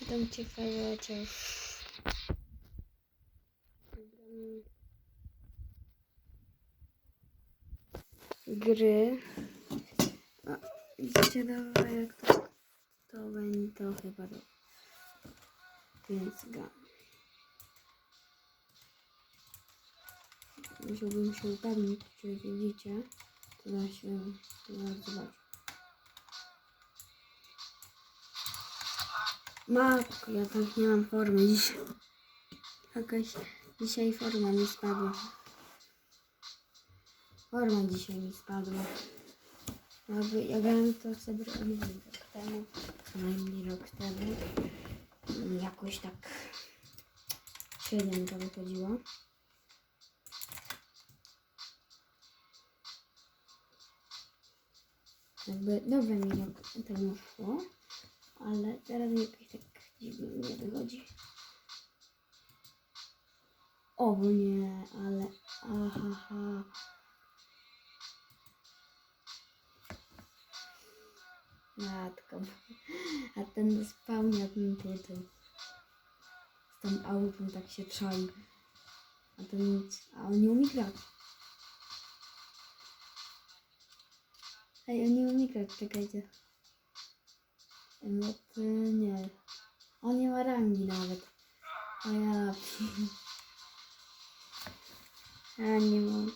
Dam ci fajne coś. Gry. O, widzicie dobra jak to, to będzie to chyba do. Więc gram. Musiałbym się upewnić, czy widzicie. To da się to zaraz Matko, ja tak nie mam formy dzisiaj. Jakaś dzisiaj forma mi spadła. Forma dzisiaj mi spadła. Jakby ja grałem to sobie nie wiem, rok temu, co najmniej rok temu. Mm, Jakoś tak średnio to wychodziło. Jakby dobrze mi rok temu szło, ale teraz mi jakoś tak dziwnie nie wychodzi. O nie, ale aha, ha. Matko. A ten spełniak mi tutaj. Z tym autem tak się czai. A ten, a on nie umie grać. Ej, on nie umie grać, czekajcie. No to nie. On nie ma rangi nawet. A ja... Ja nie mam.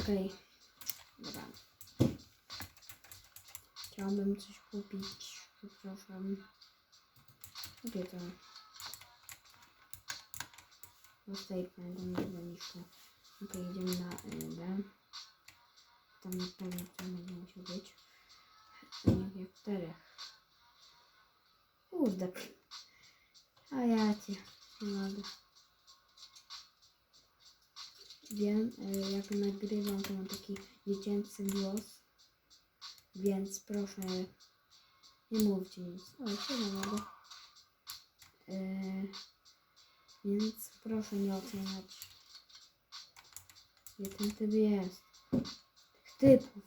Okej. Dobra. Chciałabym coś kupić. Przepraszam. Kupię to. Zostaje pamiętam nie zaniżkę. Okej, idziemy na L. Tam na pewno to będzie musiał być. Nie wiem, czterech. Kurde. A ja cię. Nie mogę. Wiem, e, jak nagrywam, to mam taki dziecięcy głos. Więc proszę, nie mówcie nic. O, nie mogę. E, więc proszę nie oceniać. Gdzie ten typ jest? Tych typów.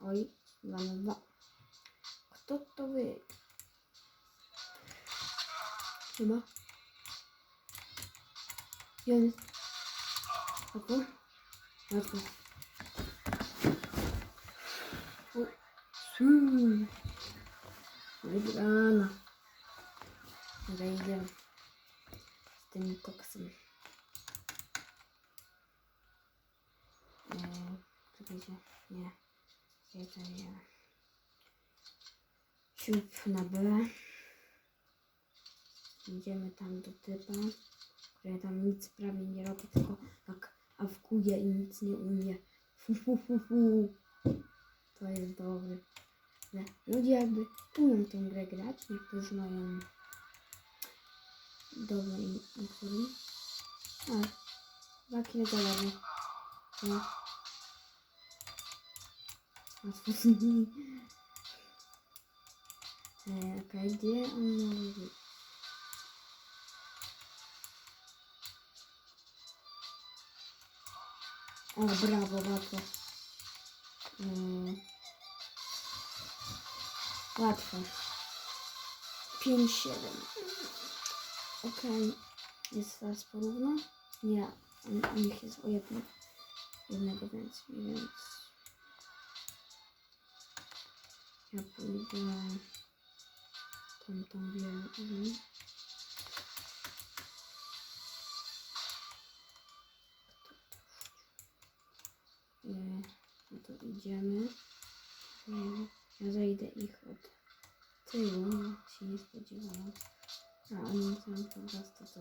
Oj, dwa na dwa. Kto to wy? Chyba. Gdzie on jest? Łatwo? Łatwo. O, su. Wygrana. Dobra, idziemy. Z tym koksem. Czekajcie. Nie. To nie. Siup na B. Idziemy tam do typa, który tam nic prawie nie robi, tylko tak awkuje i nic nie umie. Fu, fu, fu, fu. To jest dobre. Ale ludzie jakby umieją tą grę grać, niektórzy mają dobre niektórzy. A, dwa kile do lewej. No. Otworzyli. Eee, Okej, gdzie on może być? O, brawo, łatwo. Mm. Łatwo. 5-7. Okej. Jest teraz porówno? Nie. U- U nich jest o jedno. Jednego więcej, Ja. E, No to idziemy. Ja zajdę ich od tyłu, jak się nie spodziewałam. A oni tam po prostu to.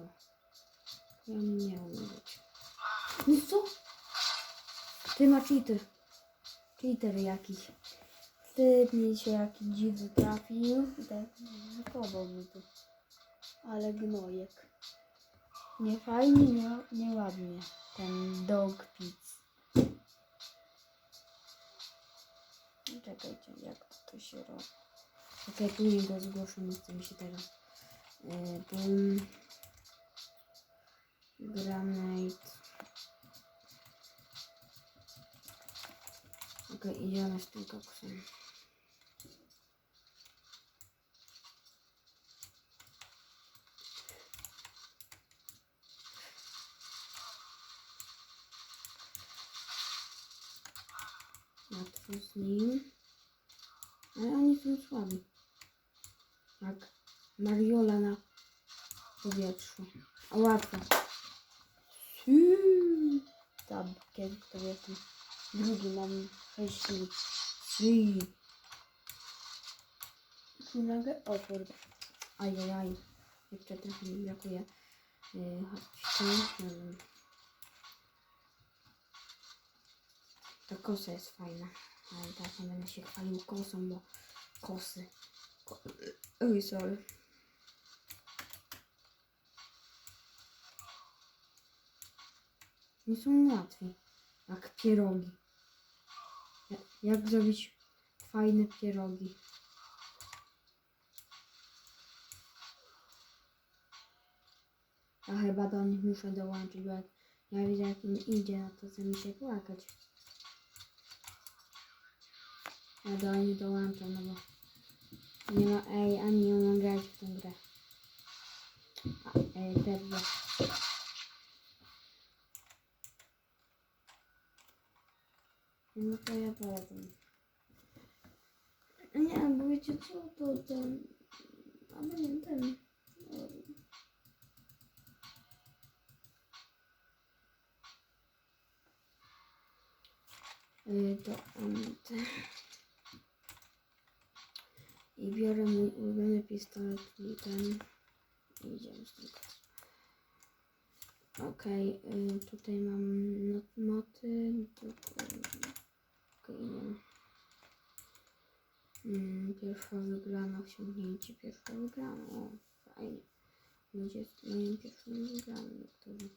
Ja nie być. No co? Ty ma cheater. Cheater jakiś. Ty mi się jakiś dziwny trafił. Tak zachował mi tu. Ale gnojek. Nie fajnie, nie, nieładnie. Ten dog pizz. Czekajcie, jak to, to się robi. Tu nie go zgłoszono, z tym się teraz. Yy, boom. Granate. Okej, idziemy z tym koksem. Łatwo z nim. Ale oni są słabi. Jak Mariola na powietrzu. A łatwo. Tam, kiedy to jestem. Drugi mam 6 sił. Syy. Tu nagle, o kurde. Ajajaj. Jeszcze trochę mi brakuje. Yy, Ta kosa jest fajna. Ale tak nie będę się chwalił kosą, bo kosy. Ko Oj, sorry. Nie są łatwi. Jak pierogi. Jak, zrobić fajne pierogi? Ja chyba do nich muszę dołączyć, bo jak ja widzę jak im idzie, no to chce mi się płakać. Ja do nich dołączam, no bo nie ma, ej, ani nie umiem grać w tę grę. A, ej, pewnie. No to ja polecam. Nie, bo wiecie co, to ten... Albo nie, ten... Y, To anty. I biorę mój ulubiony pistolet, czyli ten. I idziemy koksem. Okej, y, tutaj mam not. Dokładnie. Okej, idziemy. Mm, pierwsza wygrana, osiągnięcie pierwsza wygrana. O, fajnie. Będzie moim pierwszym wygranym, który...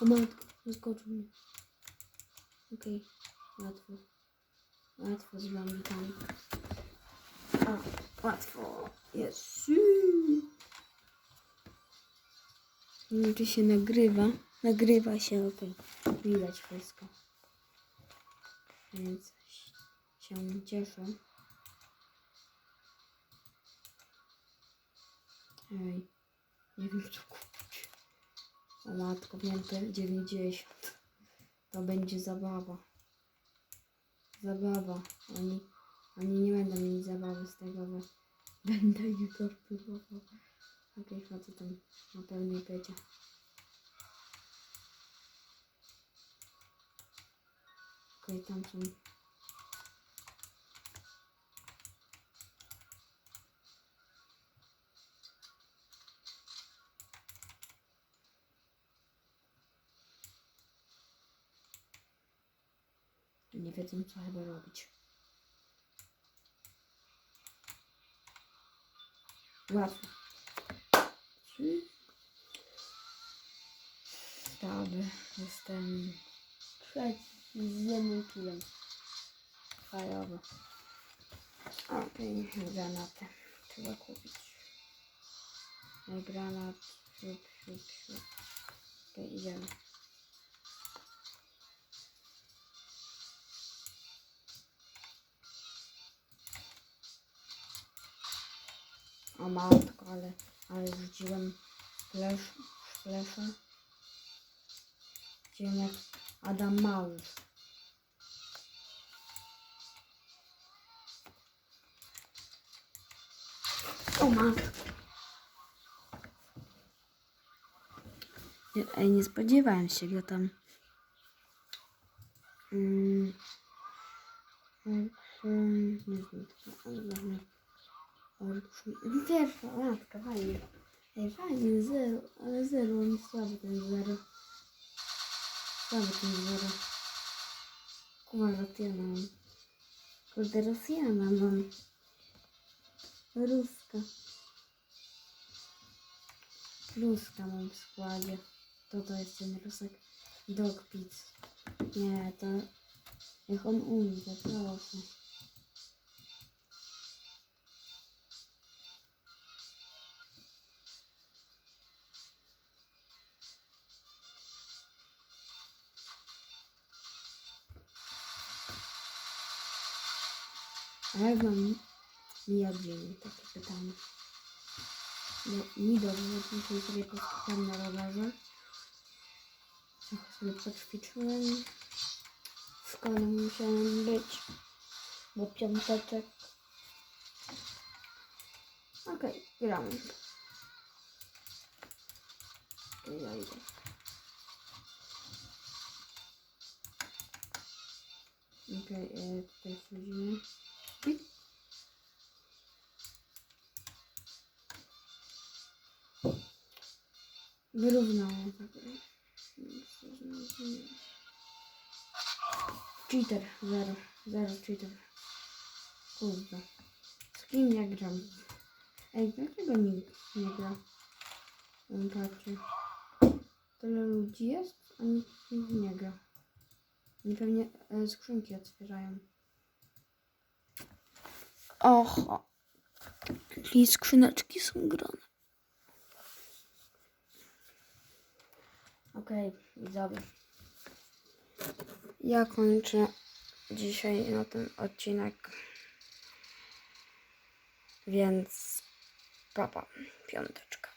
O matko, zaskoczył mnie. Okej, łatwo. Łatwo z bambikami. O, łatwo. Jest. Nie wiem, czy się nagrywa. Nagrywa się, okej. Widać wszystko. Więc się cieszę. Ej, nie wiem co kupić. O matko, wiem te 90. To będzie zabawa. Zabawa. Oni, oni nie będą mieli zabawy z tego, bo będę ich torturował. Okej, chodzę tam na pełnej pecie. Okej, tam są. Wiedzą co chyba robić. Łatwo. Trzy. Stawy. Jestem trzeci z jednym kilem. Fajowo. Okej, granatę. Trzeba kupić. Granat. Siup, siup, siup. Okej, idziemy. Matko, ale, ale rzuciłem flesz, fleszę. Widziałem jak Adam Małysz. O matko. Ej, nie spodziewałem się go tam. Mm. Mm, Nie wiem, dobra. Olbrzym. Pierwsza latka, fajnie. Ej, fajnie, zero, ale zero, on słaby ten zero. Słaby ten zero. Kuma Rosjana mam. Kurde, Rosjana mam. Ruska. Ruska mam w składzie. To to jest ten Rusek. Dog. Nie, to... Niech on umrze, proszę. A jak mam mijać dzień? Takie pytanie. No, mi dobrze, dzisiaj sobie poskakałem na rowerze. Trochę sobie poćwiczyłem. W szkole musiałem być, bo piąteczek. Okej, gramy. To ja idę. Okej, e, tutaj wchodzimy. Wyrównało tak. Cheater, zero, zero cheater. Kurde. Z kim ja gram? Ej, dlaczego nikt nie gra? Patrzcie. Tyle ludzi jest, a nikt nie gra. Oni pewnie e, skrzynki otwierają. Oho. Czyli skrzyneczki są grane. Okej, widzowie. Ja kończę dzisiaj na ten odcinek. Więc papa, piąteczka.